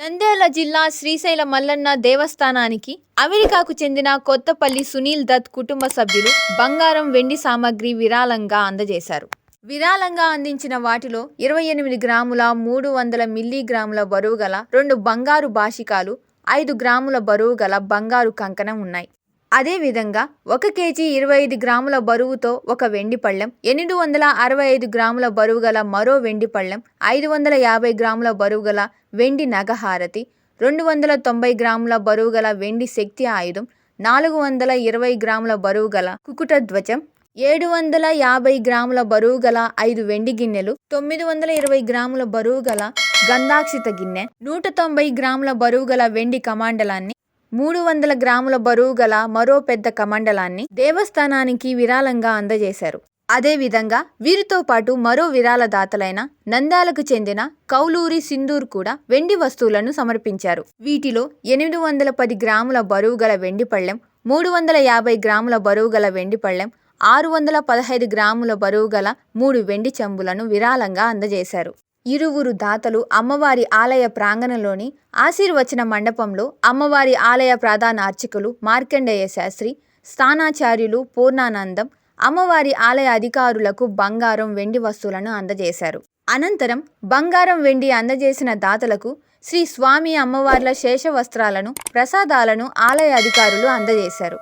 నంద్యాల జిల్లా శ్రీశైల మల్లన్న దేవస్థానానికి అమెరికాకు చెందిన కొత్తపల్లి సునీల్ దత్ కుటుంబ సభ్యులు బంగారం వెండి సామాగ్రి విరాళంగా అందజేశారు. విరాళంగా అందించిన వాటిలో ఇరవై ఎనిమిది గ్రాముల మూడు వందల మిల్లీగ్రాముల బరువు గల రెండు బంగారు బాషికాలు ఐదు గ్రాముల బరువు గల బంగారు కంకణం ఉన్నాయి. అదేవిధంగా ఒక కేజీ ఇరవై ఐదు గ్రాముల బరువుతో ఒక వెండి పళ్ళెం ఎనిమిది వందల అరవై ఐదు గ్రాముల బరువు గల మరో వెండి పళ్ళెం ఐదు వందల యాభై గ్రాముల బరువు గల వెండి నగహారతి రెండు వందల తొంభై గ్రాముల బరువు గల వెండి శక్తి ఆయుధం నాలుగు వందల ఇరవై గ్రాముల బరువు గల కుకుట ధ్వజం ఏడు వందల యాభై గ్రాముల బరువు గల ఐదు వెండి గిన్నెలు తొమ్మిది వందల ఇరవై గ్రాముల బరువు గల గంధాక్షిత గిన్నె నూట తొంభై గ్రాముల బరువు గల వెండి కమాండలాన్ని మూడు వందల గ్రాముల బరువు గల మరో పెద్ద కమండలాన్ని దేవస్థానానికి విరాళంగా అందజేశారు. అదేవిధంగా వీరితో పాటు మరో విరాళదాతలైన నంద్యాలకు చెందిన కౌలూరి సింధూర్ కూడా వెండి వస్తువులను సమర్పించారు. వీటిలో ఎనిమిది వందల పది గ్రాముల బరువు గల వెండి పళ్ళెం మూడు వందల యాభై గ్రాముల బరువు గల వెండి పళ్ళెం ఆరు వందల పదహైదు గ్రాముల బరువు గల మూడు వెండి చెంబులను విరాళంగా అందజేశారు. ఇరువురు దాతలు అమ్మవారి ఆలయ ప్రాంగణంలోని ఆశీర్వచన మండపంలో అమ్మవారి ఆలయ ప్రధాన అర్చకులు మార్కండేయ శాస్త్రి స్థానాచార్యులు పూర్ణానందం అమ్మవారి ఆలయ అధికారులకు బంగారం వెండి వస్తువులను అందజేశారు. అనంతరం బంగారం వెండి అందజేసిన దాతలకు శ్రీ స్వామి అమ్మవార్ల శేష వస్త్రాలను ప్రసాదాలను ఆలయ అధికారులు అందజేశారు.